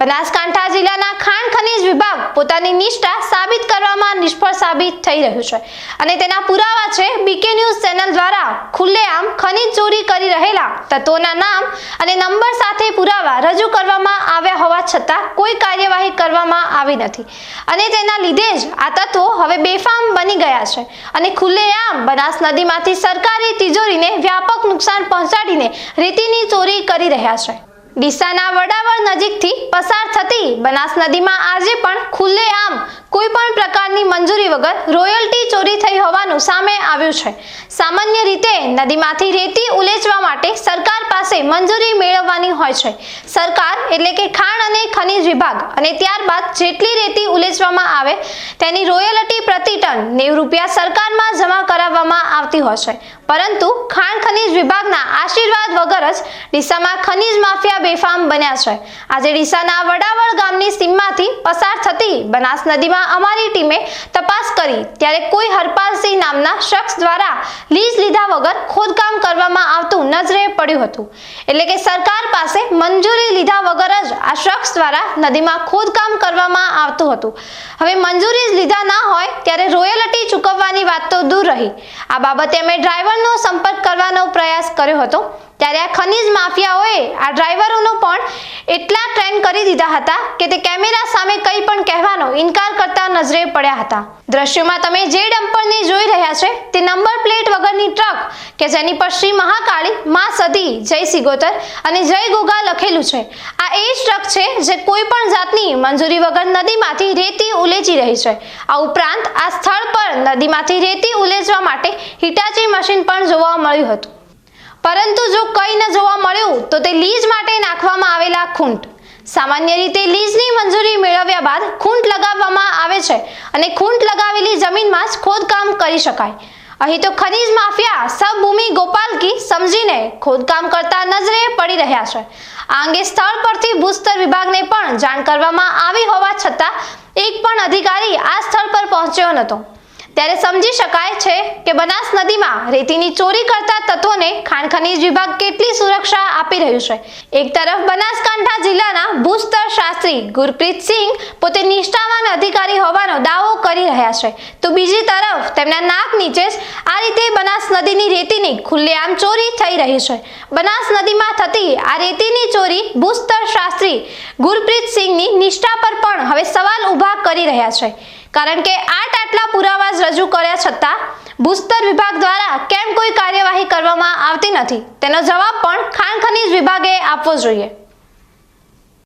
બનાસકાંઠા જિલ્લાના ખાણ ખનીજ વિભાગ પોતાની નિષ્ઠા સાબિત કરવામાં નિષ્ફળ સાબિત થઈ રહ્યું છે. અને તેના પુરાવા છે બીકે ન્યૂઝ ચેનલ દ્વારા ખુલ્લેઆમ ખનીજ ચોરી કરી રહેલા તત્વોના નામ અને નંબર સાથે પુરાવા રજૂ કરવામાં આવ્યા હોવા છતાં કોઈ કાર્યવાહી કરવામાં આવી નથી. અને તેના લીધે જ આ તત્વો હવે બેફામ બની ગયા છે અને ખુલ્લેઆમ બનાસ નદીમાંથી સરકારી તિજોરીને વ્યાપક નુકસાન પહોંચાડીને રેતીની ચોરી કરી રહ્યા છે. ડીસાના વડાવળ નજીકથી પસાર થતી બનાસ નદીમાં આજે પણ ખુલ્લેઆમ કોઈ મંજૂરી વગર રોયલ્ટી ચોરી થઈ હોવાનું સામે આવ્યું છે. સામાન્ય રીતે નદીમાંથી રેતી ઉલેચવા માટે સરકાર પાસે મંજૂરી મેળવવાની હોય છે. સરકાર એટલે કે ખાણ અને ખનિજ વિભાગ અને ત્યારબાદ જેટલી રેતી ઉલેચવામાં આવે તેની રોયલ્ટી પ્રતિ ટન નેવું રૂપિયા સરકારમાં જમા કરાવવામાં આવતી હોય છે. પરંતુ ખાણ ખનીજ વિભાગના આશીર્વાદ વગર જ ડીસામાં ખનીજ માફિયા બેફામ બન્યા છે. આજે ડીસાના વડાવળ ગામની સીમમાંથી પસાર થતી બનાસ નદીમાં અમારી ટીમે તપાસ કરી ત્યારે કોઈ હરપાલસિંહ નામના શખ્સ દ્વારા લીઝ લીધા વગર ખોદકામ કરવામાં આવતું નજરે પડ્યું હતું. એટલે કે સરકાર પાસે મંજૂરી લીધા વગર જ આ શખ્સ દ્વારા નદીમાં ખોદકામ કરવામાં આવતું હતું. હવે મંજૂરી લીધા ના હોય ત્યારે રોયલ્ટી ચૂકવવાની વાત તો દૂર રહી. આ બાબતે અમે ડ્રાઈવરનો સંપર્ક કરવાનો પ્રયાસ કર્યો હતો. ત્યારે આ ખનીજ માફિયાઓએ આ ડ્રાઈવરોનો પણ એટલા ટ્રેન કરી દીધા હતા કે તે કેમેરા સામે કંઈ પણ કહેવાનો ઇનકાર કરતા નજરે પડ્યા હતા. દ્રશ્યોમાં તમે જે ડમ્પરને જોઈ રહ્યા છે તે નંબર પ્લેટ વગરની ટ્રક કે જેની પર શ્રી મહાકાળી, મા સતી, જય સિગોતર અને જય ગોગા લખેલું છે. આ એ જ ટ્રક છે જે કોઈ પણ જાતની મંજૂરી વગર નદીમાંથી રેતી ઉલેચી રહી છે. આ ઉપરાંત આ સ્થળ પર નદીમાંથી રેતી ઉલેચવા માટે હિટાચી મશીન પણ જોવા મળ્યું હતું. પરંતુ જો કંઈ ન જોવા મળ્યું, તો તે લીઝ માટે નાખવામાં આવેલા ખૂંટ. સામાન્ય રીતે લીઝની મંજૂરી મેળવ્યા બાદ ખૂંટ લગાવવામાં આવે છે અને ખૂંટ લગાવેલી જમીનમાં જ ખોદકામ કરી શકાય. અહીં તો ખનીજ માફિયા, સબભૂમિ ગોપાલકી સમજીને ખોદકામ કરતા નજરે પડી રહ્યા છે. આ અંગે સ્થળ પરથી ભૂસ્તર વિભાગને પણ જાણ કરવામાં આવી હોવા છતાં, એક પણ અધિકારી આ સ્થળ પર પહોંચ્યો નહોતો. ત્યારે સમજી શકાય છે કે બનાસ નદીમાં રેતીની ચોરી કરતા તત્વોને ખાણ ખનીજ વિભાગ કેટલી સુરક્ષા આપી રહ્યું છે? એક તરફ બનાસકાંઠા જિલ્લાના ભૂસ્તર શાસ્ત્રી ગુરપ્રીત સિંહ પોતે નિષ્ઠાવાન અધિકારી હોવાનો દાવો કરી રહ્યા છે. તો બીજી તરફ તેમના નાક નીચે જ આ રીતે બનાસ નદીની રેતીની ખુલ્લેઆમ ચોરી થઈ રહી છે. બનાસ નદીમાં થતી આ રેતીની ચોરી ભૂસ્તર શાસ્ત્રી ગુરપ્રીત સિંહની નિષ્ઠા પર પણ હવે સવાલ ઊભા કરી રહ્યા છે. કારણ કે આઠ આટલા પુરાવા જ રજૂ કર્યા છતાં ભૂસ્તર વિભાગ દ્વારા કેમ કોઈ કાર્યવાહી કરવામાં આવતી નથી? તેનો જવાબ પણ ખાણ ખનીજ વિભાગે આપવો જોઈએ.